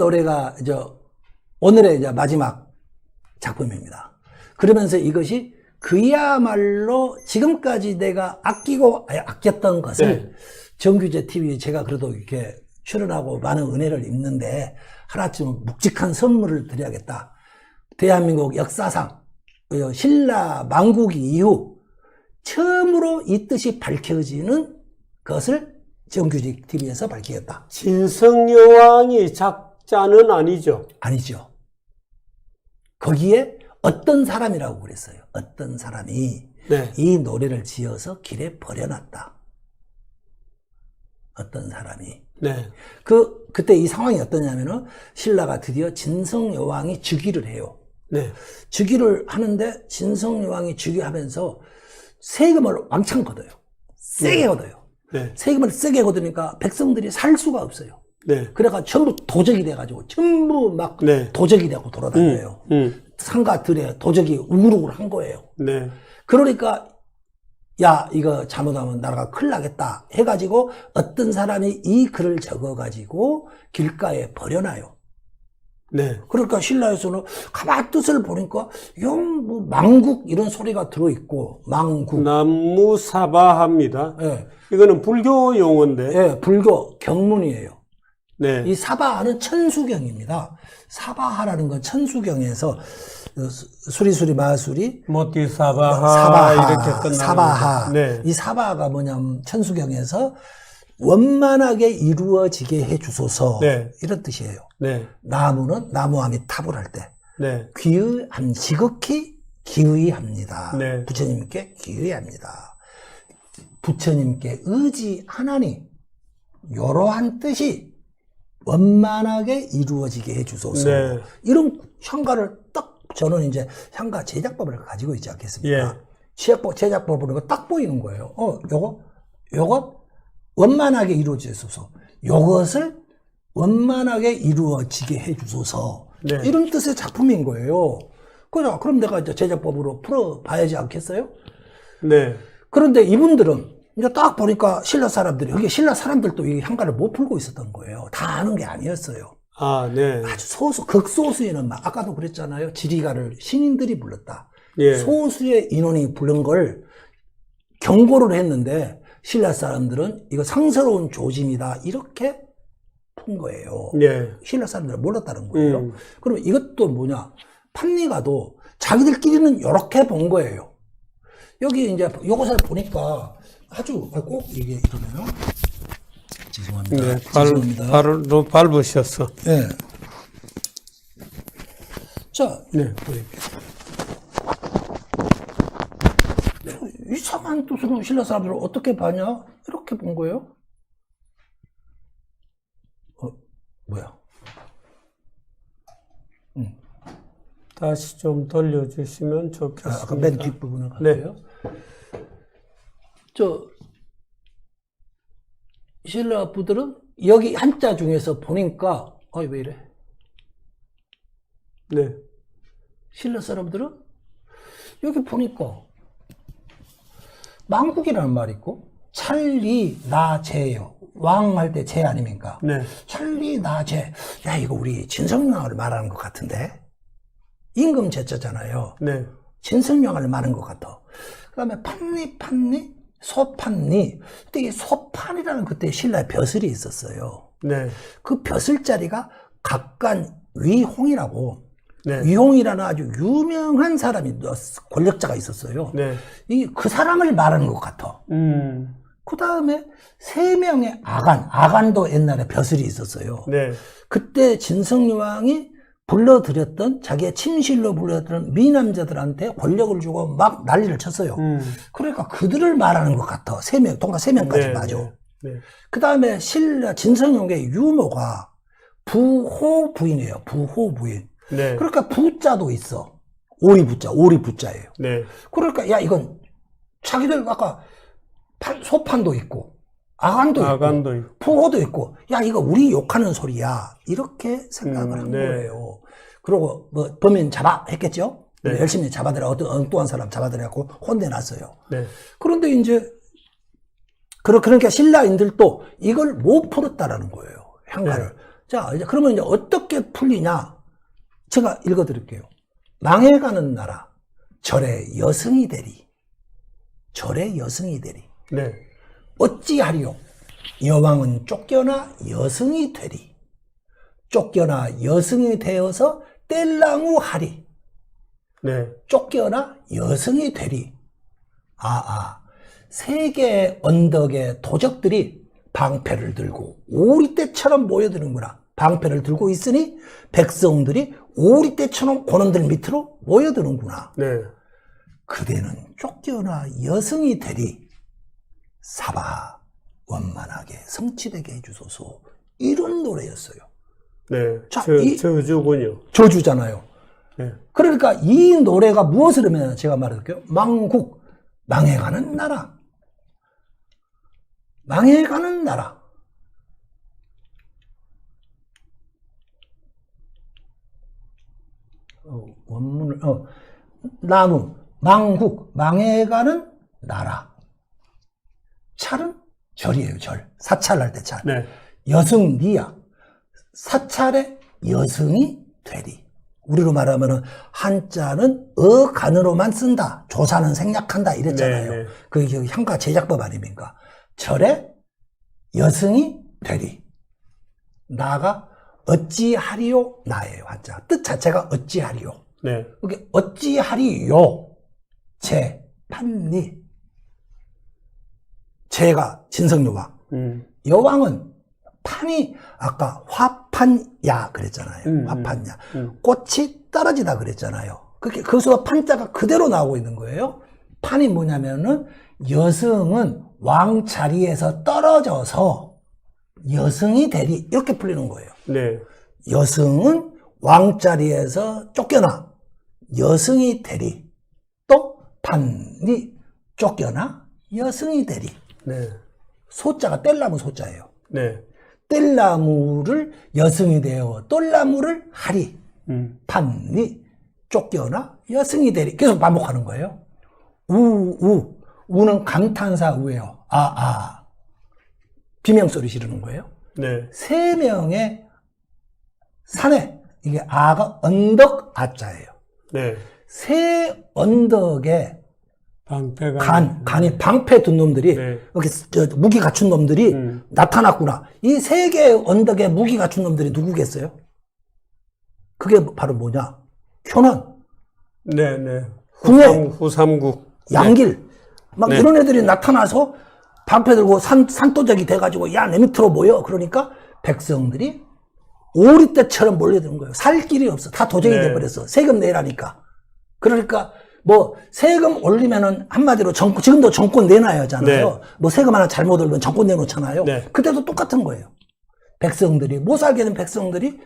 노래가 저 오늘의 이제 마지막 작품입니다. 그러면서 이것이 그야말로 지금까지 내가 아끼고 아꼈던 것을 네. 정규제 TV 제가 그래도 이렇게 출연하고 많은 은혜를 입는데 하나쯤 묵직한 선물을 드려야겠다. 대한민국 역사상 어, 신라 망국 이후 처음으로 이 뜻이 밝혀지는 것을 정규직 TV에서 밝히겠다. 진성여왕이 작 자는 아니죠. 아니죠. 거기에 어떤 사람이라고 그랬어요. 어떤 사람이 네. 이 노래를 지어서 길에 버려놨다. 어떤 사람이. 네. 그, 그때 이 상황이 어떠냐면은 신라가 드디어 진성 여왕이 즉위를 해요. 네. 즉위를 하는데 진성 여왕이 즉위하면서 세금을 왕창 걷어요. 세게 걷어요. 네. 세금을 세게 걷으니까 백성들이 살 수가 없어요. 네. 그래가 전부 도적이 돼가지고 전부 막 네. 도적이 되고 돌아다녀요. 음. 상가 들에 도적이 우글우글 한 거예요. 네. 그러니까 야 이거 잘못하면 나라가 큰일 나겠다 해가지고 어떤 사람이 이 글을 적어가지고 길가에 버려놔요. 네. 그러니까 신라에서는 가만 뜻을 보니까 영 뭐 망국 이런 소리가 들어 있고 망국 나무사바합니다. 예, 이거는 불교 용어인데. 예, 불교 경문이에요. 네. 이 사바하는 천수경입니다. 사바하라는 건 천수경에서 어, 수- 수리수리 마수리 모티 사바하, 사바하, 이렇게 끝나는 사바하. 네. 이 사바가 뭐냐면 천수경에서 원만하게 이루어지게 해 주소서 네. 이런 뜻이에요. 네. 나무는 나무함이 탑을 할때 네. 귀의함 지극히 기의합니다. 네. 부처님께 기의합니다. 부처님께 의지하나니 이러한 뜻이 원만하게 이루어지게 해주소서. 네. 이런 향가를 딱 저는 이제 향가 제작법을 가지고 있지 않겠습니까? 예. 제작법, 제작법을 보니까 딱 보이는 거예요. 어, 요거, 요거 원만하게 이루어지소서. 요것을 원만하게 이루어지게 해주소서. 네. 이런 뜻의 작품인 거예요. 그죠? 그럼 내가 이제 제작법으로 풀어봐야지 않겠어요? 네. 그런데 이분들은 이제 딱 보니까 신라 사람들이, 여기 신라 사람들도 이 향가를 못 풀고 있었던 거예요. 다 아는 게 아니었어요. 아, 네. 아주 소수, 극소수에는 막, 아까도 그랬잖아요. 지리가를 신인들이 불렀다. 예. 소수의 인원이 부른 걸 경고를 했는데, 신라 사람들은 이거 상스러운 조짐이다. 이렇게 푼 거예요. 예. 신라 사람들은 몰랐다는 거예요. 음. 그러면 이것도 뭐냐. 판리가도 자기들끼리는 이렇게 본 거예요. 여기 이제 요것을 보니까 아주 아, 꼭 이게 이러네요. 죄송합니다. 네. 발, 죄송합니다. 발로 밟으셨어. 예. 자, 네. 보십시오. 이상한 뜻으로 신라 사람들을 어떻게 봐냐? 이렇게 본 거예요. 어, 뭐야? 다시 좀 돌려주시면 아, 좋겠습니다. 아까 맨 뒷부분을 네. 갈게요. 저, 신라 부들은 여기 한자 중에서 보니까, 어이, 왜 이래? 네. 신라 사람들은 여기 보니까 망국이라는 말이 있고 찰리 나제요 왕 할 때 제 아닙니까? 네. 찰리 나제 야 이거 우리 진성명을 말하는 것 같은데 임금 제자잖아요. 네. 진성명을 말하는 것 같아. 그다음에 판리 판리 소판리 그때 이 소판이라는 그때 신라의 벼슬이 있었어요. 네. 그 벼슬 자리가 각간 위홍이라고 네. 위홍이라는 아주 유명한 사람이 권력자가 있었어요. 네. 이그 사람을 말하는 것 같아. 음. 그 다음에 세 명의 아간, 아간도 옛날에 벼슬이 있었어요. 네. 그때 진성여왕이 불러들였던 자기의 침실로 불러들은 미남자들한테 권력을 주고 막 난리를 쳤어요. 음. 그러니까 그들을 말하는 것 같아. 세 명, 동가 세 명까지 네. 맞아. 네. 그 다음에 신라 진성용의 유모가 부호 부인이에요. 부호 부인. 네. 그러니까 부자도 있어. 오리 부자, 오리 부자예요. 네. 그러니까 야 이건 자기들 아까 판- 소판도 있고 아간도 있고 아간도 있고. 부호도 있고 야 이거 우리 욕하는 소리야 이렇게 생각을 음, 한 네. 거예요. 그리고 뭐 범인 잡아 했겠죠. 네. 열심히 잡아들여 어떤 엉뚱한 사람 잡아들여갖고 혼내놨어요. 네. 그런데 이제 그러- 그러니까 신라인들도 이걸 못 풀었다라는 거예요. 향가를. 네. 자, 이제 그러면 이제 어떻게 풀리냐? 제가 읽어 드릴게요. 망해가는 나라, 절의 여승이 되리. 절의 여승이 되리. 네. 어찌하리요? 여왕은 쫓겨나 여승이 되리. 쫓겨나 여승이 되어서 뗄나무 하리. 네. 쫓겨나 여승이 되리. 아, 아. 세계 언덕의 도적들이 방패를 들고 오리떼처럼 모여드는구나. 방패를 들고 있으니 백성들이 오리떼처럼 고놈들 밑으로 모여드는구나. 네. 그대는 쫓겨나 여승이 되리. 사바 원만하게 성취되게 해주소서. 이런 노래였어요. 네. 자, 저, 이- 저주군요. 저주잖아요. 네. 그러니까 이 노래가 무엇을 의미하냐 제가 말해볼게요. 망국, 망해가는 나라. 망해가는 나라. 어, 원문을, 어, 나무, 망국, 망해가는 나라. 찰은 절이에요, 절. 사찰할 때 찰. 네. 여승 미야. 사찰의 여승이 되리. 우리로 말하면은 한자는 어간으로만 쓴다. 조사는 생략한다. 이랬잖아요. 네, 네. 그게 향가 제작법 아닙니까? 절의 여승이 되리. 나가 어찌하리요? 나예요 한자. 뜻 자체가 어찌하리요? 네. 이게 어찌하리요? 제 판리 제가 진성여왕 음. 여왕은 판이 아까 화판야 그랬잖아요. 음, 화판야. 음. 꽃이 떨어지다 그랬잖아요. 그게 거기서 판자가 그대로 나오고 있는 거예요. 판이 뭐냐면은 여성은 왕 자리에서 떨어져서 여성이 되리 이렇게 풀리는 거예요. 네. 여성은 왕 자리에서 쫓겨나 여성이 되리 또 판이 쫓겨나 여성이 되리 네. 소자가 뗄나무 소자예요. 네. 뗄나무를 여승이 되어 똘나무를 하리 음. 판니 쫓겨나 여승이 되리 계속 반복하는 거예요. 우우 우는 감탄사 우예요. 아아 비명 소리 지르는 거예요. 네. 세 명의 산에 이게 아가 언덕 아자예요. 네. 새 언덕에 방패가. 간, 간이 방패 든 놈들이, 네. 이렇게 저 무기 갖춘 놈들이 음. 나타났구나. 이 세 개의 언덕에 무기 갖춘 놈들이 누구겠어요? 그게 바로 뭐냐? 효난, 네, 네. 후삼, 후삼국. 양길, 막 네. 이런 애들이 나타나서 방패 들고 산, 산도적이 돼가지고, 야, 내 밑으로 모여. 그러니까 백성들이 오리떼처럼 몰려드는 거예요. 살 길이 없어. 다 도적이 네. 돼버렸어. 세금 내라니까. 그러니까, 뭐, 세금 올리면은 한마디로 정권, 지금도 정권 내놔야 하잖아요. 네. 뭐, 세금 하나 잘못 올리면 정권 내놓잖아요. 네. 그때도 똑같은 거예요. 백성들이, 못 살게 된 백성들이